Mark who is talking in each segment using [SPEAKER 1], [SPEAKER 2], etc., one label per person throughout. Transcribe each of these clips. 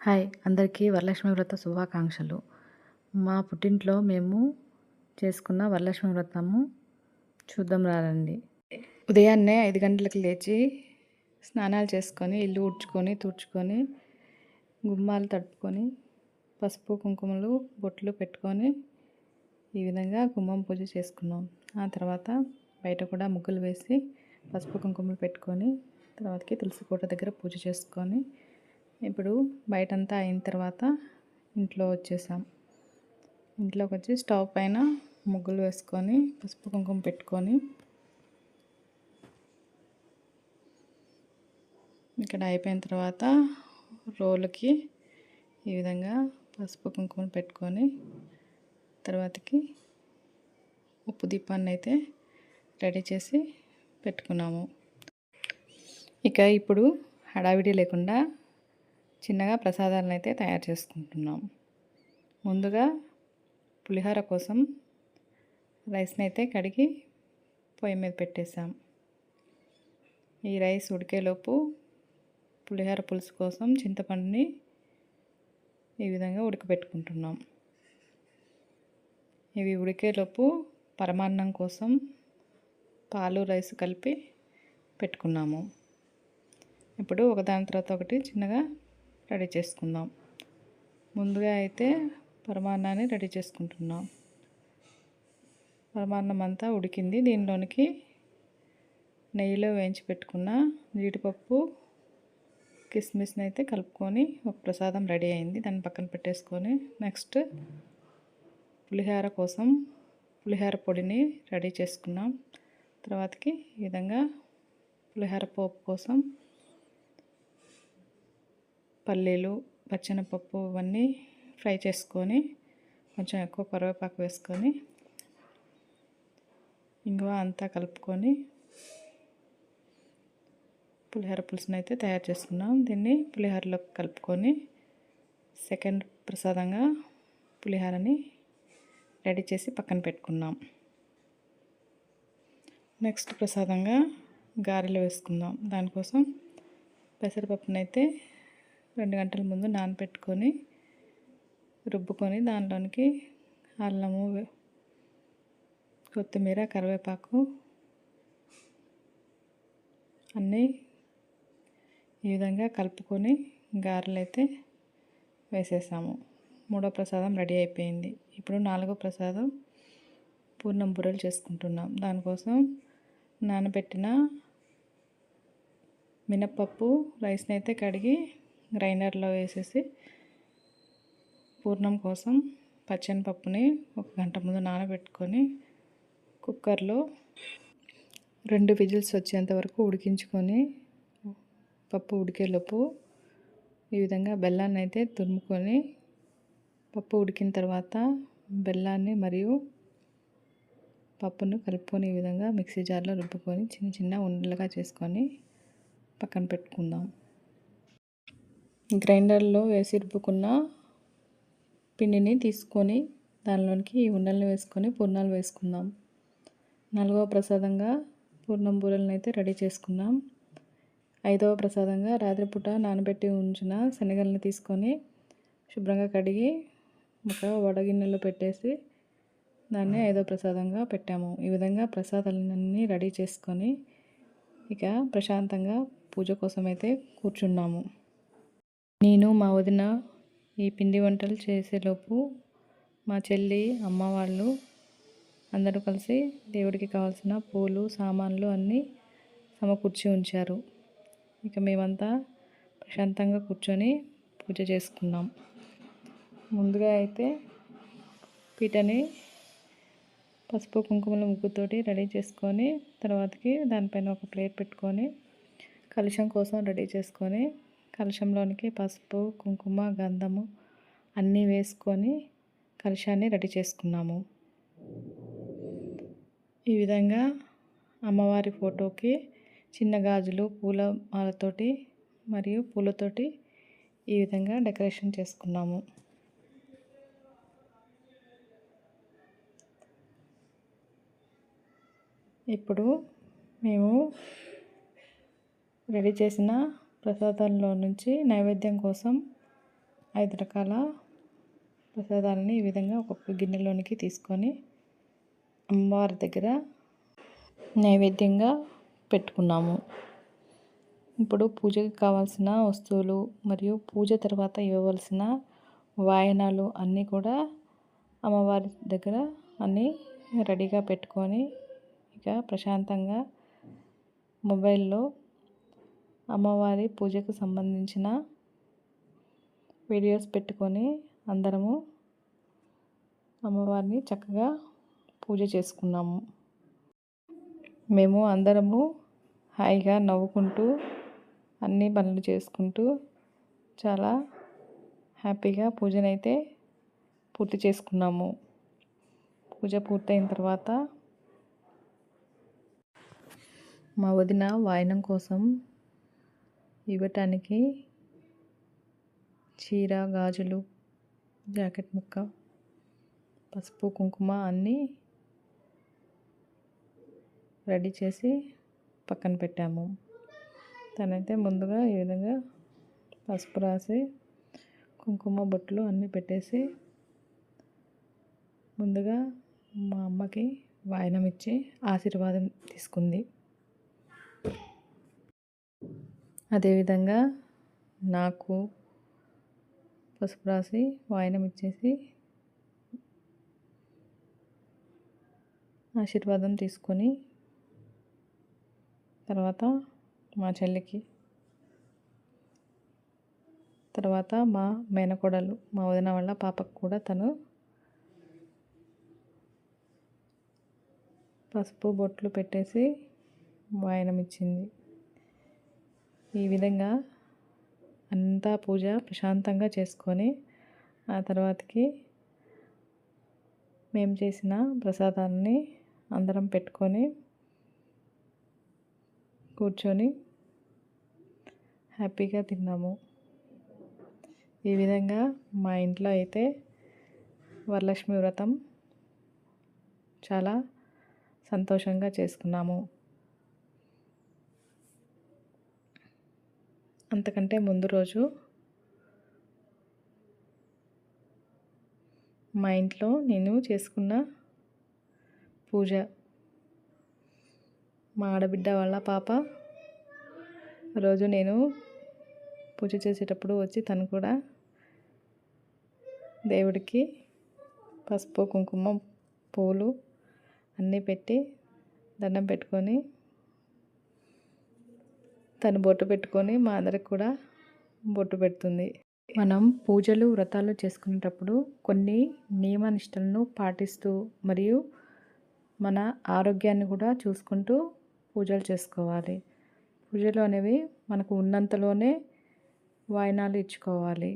[SPEAKER 1] Hi అందరికీ వరలక్ష్మి వ్రత శుభాకాంక్షలు. మా పుట్టింట్లో మేము చేసుకున్న వరలక్ష్మి వ్రతము చూద్దాం రారండి. ఉదయాన్నే ఐదు గంటలకు లేచి స్నానాలు చేసుకొని ఇల్లు ఉడ్చుకొని తుడుచుకొని గుమ్మాలు తడుపుకొని పసుపు కుంకుమలు బొట్లు పెట్టుకొని ఈ విధంగా గుమ్మం పూజ చేసుకున్నాం. ఆ తర్వాత బయట కూడా ముగ్గులు వేసి పసుపు కుంకుమలు పెట్టుకొని తర్వాతకి తులసి కోట దగ్గర పూజ చేసుకొని ఇప్పుడు బయటంతా అయిన తర్వాత ఇంట్లో వచ్చేసాం. ఇంట్లోకి వచ్చి స్టవ్ పైన ముగ్గులు వేసుకొని పసుపు కుంకుమ పెట్టుకొని ఇక్కడ అయిపోయిన తర్వాత రోలుకి ఈ విధంగా పసుపు కుంకుమ పెట్టుకొని తర్వాతకి ఉప్పు దీపాన్ని అయితే రెడీ చేసి పెట్టుకున్నాము. ఇక ఇప్పుడు హడావిడి లేకుండా చిన్నగా ప్రసాదాలను అయితే తయారు చేసుకుంటున్నాం. ముందుగా పులిహోర కోసం రైస్ని అయితే కడిగి పొయ్యి మీద పెట్టేసాం ఈ రైస్ ఉడికేలోపు పులిహోర పులుసు కోసం చింతపండుని ఈ విధంగా ఉడకబెట్టుకుంటున్నాం. ఇవి ఉడికేలోపు పరమాన్నం కోసం పాలు రైస్ కలిపి పెట్టుకున్నాము. ఇప్పుడు ఒకదాని తర్వాత ఒకటి చిన్నగా రెడీ చేసుకుందాం. ముందుగా అయితే పరమాన్నాన్ని రెడీ చేసుకుంటున్నాం. పరమాన్నం అంతా ఉడికింది. దీనిలోనికి నెయ్యిలో వేయించి పెట్టుకున్న జీడిపప్పు కిస్మిస్ని అయితే కలుపుకొని ఒక ప్రసాదం రెడీ అయింది. దాన్ని పక్కన పెట్టేసుకొని నెక్స్ట్ పులిహోర కోసం పులిహోర పొడిని రెడీ చేసుకున్నాం. తర్వాతకి ఈ విధంగా పులిహోర పోపు కోసం పల్లీలు పచ్చెనపప్పు ఇవన్నీ ఫ్రై చేసుకొని కొంచెం ఎక్కువ కరివేపాకు వేసుకొని ఇంగువ అంతా కలుపుకొని పులిహోర పులుసును అయితే తయారు చేసుకున్నాం. దీన్ని పులిహోరలో కలుపుకొని సెకండ్ ప్రసాదంగా పులిహోరని రెడీ చేసి పక్కన పెట్టుకున్నాం. నెక్స్ట్ ప్రసాదంగా గారెలు వేసుకుందాం. దానికోసం పెసరపప్పునైతే రెండు గంటల ముందు నానబెట్టుకొని రుబ్బుకొని దానిలోనికి అల్లము కొత్తిమీర కరివేపాకు అన్నీ ఈ విధంగా కలుపుకొని గారెలైతే వేసేసాము. మూడో ప్రసాదం రెడీ అయిపోయింది. ఇప్పుడు నాలుగో ప్రసాదం పూర్ణం బుర్రలు చేసుకుంటున్నాం. దానికోసం నానబెట్టిన మినప్పప్పు రైస్ని అయితే కడిగి గ్రైండర్లో వేసేసి పూర్ణం కోసం పచ్చని పప్పుని ఒక గంట ముందు నానబెట్టుకొని కుక్కర్లో రెండు విజిల్స్ వచ్చేంత వరకు ఉడికించుకొని పప్పు ఉడికేలోపు ఈ విధంగా బెల్లాన్ని అయితే తురుముకొని పప్పు ఉడికిన తర్వాత బెల్లాన్ని మరియు పప్పును కలుపుకొని ఈ విధంగా మిక్సీ జార్లో రుబ్బుకొని చిన్న చిన్న ఉండలుగా చేసుకొని పక్కన పెట్టుకుందాం. గ్రైండర్లో వేసి రుబ్బుకున్న పిండిని తీసుకొని దానిలోనికి ఈ ఉండల్ని వేసుకొని పూర్ణాలు వేసుకుందాం. నాలుగవ ప్రసాదంగా పూర్ణం బూరెలను అయితే రెడీ చేసుకున్నాం. ఐదవ ప్రసాదంగా రాత్రిపూట నానబెట్టి ఉంచిన శనగలను తీసుకొని శుభ్రంగా కడిగి ఒక వడగిన్నెలో పెట్టేసి దాన్ని ఐదో ప్రసాదంగా పెట్టాము. ఈ విధంగా ప్రసాదాలన్నీ రెడీ చేసుకొని ఇక ప్రశాంతంగా పూజ కోసం అయితే కూర్చున్నాము. నేను మా వదిన ఈ పిండి వంటలు చేసేలోపు మా చెల్లి అమ్మ వాళ్ళు అందరూ కలిసి దేవుడికి కావాల్సిన పూలు సామాన్లు అన్నీ సమకూర్చి ఉంచారు. ఇక మేమంతా ప్రశాంతంగా కూర్చొని పూజ చేసుకున్నాం. ముందుగా అయితే పీటని పసుపు కుంకుమల ముగ్గుతోటి రెడీ చేసుకొని తర్వాతకి దానిపైన ఒక ప్లేట్ పెట్టుకొని కలుషం కోసం రెడీ చేసుకొని కలశంలోనికి పసుపు కుంకుమ గంధము అన్నీ వేసుకొని కలశాన్ని రెడీ చేసుకున్నాము. ఈ విధంగా అమ్మవారి ఫోటోకి చిన్న గాజులు పూల మాలతోటి మరియు పూలతోటి ఈ విధంగా డెకరేషన్ చేసుకున్నాము. ఇప్పుడు మేము రెడీ చేసిన ప్రసాదంలో నుంచి నైవేద్యం కోసం ఐదు రకాల ప్రసాదాలని ఈ విధంగా ఒక్కొక్క గిన్నెలోనికి తీసుకొని అమ్మవారి దగ్గర నైవేద్యంగా పెట్టుకున్నాము. ఇప్పుడు పూజకి కావాల్సిన వస్తువులు మరియు పూజ తర్వాత ఇవ్వవలసిన వాయనాలు అన్నీ కూడా అమ్మవారి దగ్గర అన్నీ రెడీగా పెట్టుకొని ఇక ప్రశాంతంగా మొబైల్లో అమ్మవారి పూజకు సంబంధించిన వీడియోస్ పెట్టుకొని అందరము అమ్మవారిని చక్కగా పూజ చేసుకున్నాము. మేము అందరము హాయిగా నవ్వుకుంటూ అన్ని పనులు చేసుకుంటూ చాలా హ్యాపీగా పూజనైతే పూర్తి చేసుకున్నాము. పూజ పూర్తయిన తర్వాత మా వదిన వాయనం కోసం ఇవ్వటానికి చీర గాజులు జాకెట్ ముక్క పసుపు కుంకుమ అన్నీ రెడీ చేసి పక్కన పెట్టాము. తనైతే ముందుగా ఈ విధంగా పసుపు రాసి కుంకుమ బొట్లు అన్నీ పెట్టేసి ముందుగా మా అమ్మకి వాయనం ఇచ్చి ఆశీర్వాదం తీసుకుంది. అదేవిధంగా నాకు పసుపు రాసి వాయనం ఇచ్చేసి ఆశీర్వాదం తీసుకొని తర్వాత మా చెల్లికి తర్వాత మా మేనకోడలు మా వదిన వాళ్ళ పాపకు కూడా తను పసుపు బొట్లు పెట్టేసి వాయనం ఇచ్చింది. ఈ విధంగా అంతా పూజ ప్రశాంతంగా చేసుకొని ఆ తర్వాతకి మేము చేసిన ప్రసాదాన్ని అందరం పెట్టుకొని కూర్చొని హ్యాపీగా తిన్నాము. ఈ విధంగా మా ఇంట్లో అయితే వరలక్ష్మి వ్రతం చాలా సంతోషంగా చేసుకున్నాము. అంతకంటే ముందు రోజు మా ఇంట్లో నేను చేసుకున్న పూజ. మా ఆడబిడ్డ వాళ్ళ పాప రోజు నేను పూజ చేసేటప్పుడు వచ్చి తను కూడా దేవుడికి పసుపు కుంకుమ పూలు అన్నీ పెట్టి దండం పెట్టుకొని తను బొట్టు పెట్టుకొని మా అందరికి కూడా బొట్టు పెడుతుంది. మనం పూజలు వ్రతాలు చేసుకునేటప్పుడు కొన్ని నియమ నిష్టలను పాటిస్తూ మరియు మన ఆరోగ్యాన్ని కూడా చూసుకుంటూ పూజలు చేసుకోవాలి. పూజలు అనేవి మనకు ఉన్నంతలోనే వాయినాలు ఇచ్చుకోవాలి.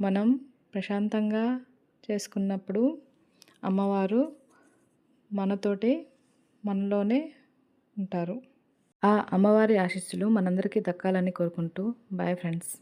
[SPEAKER 1] మనం ప్రశాంతంగా చేసుకున్నప్పుడు అమ్మవారు మనతోటి మనలోనే ఉంటారు. ఆ అమ్మవారి ఆశీస్సులు మనందరికీ దక్కాలని కోరుకుంటూ బాయ్ ఫ్రెండ్స్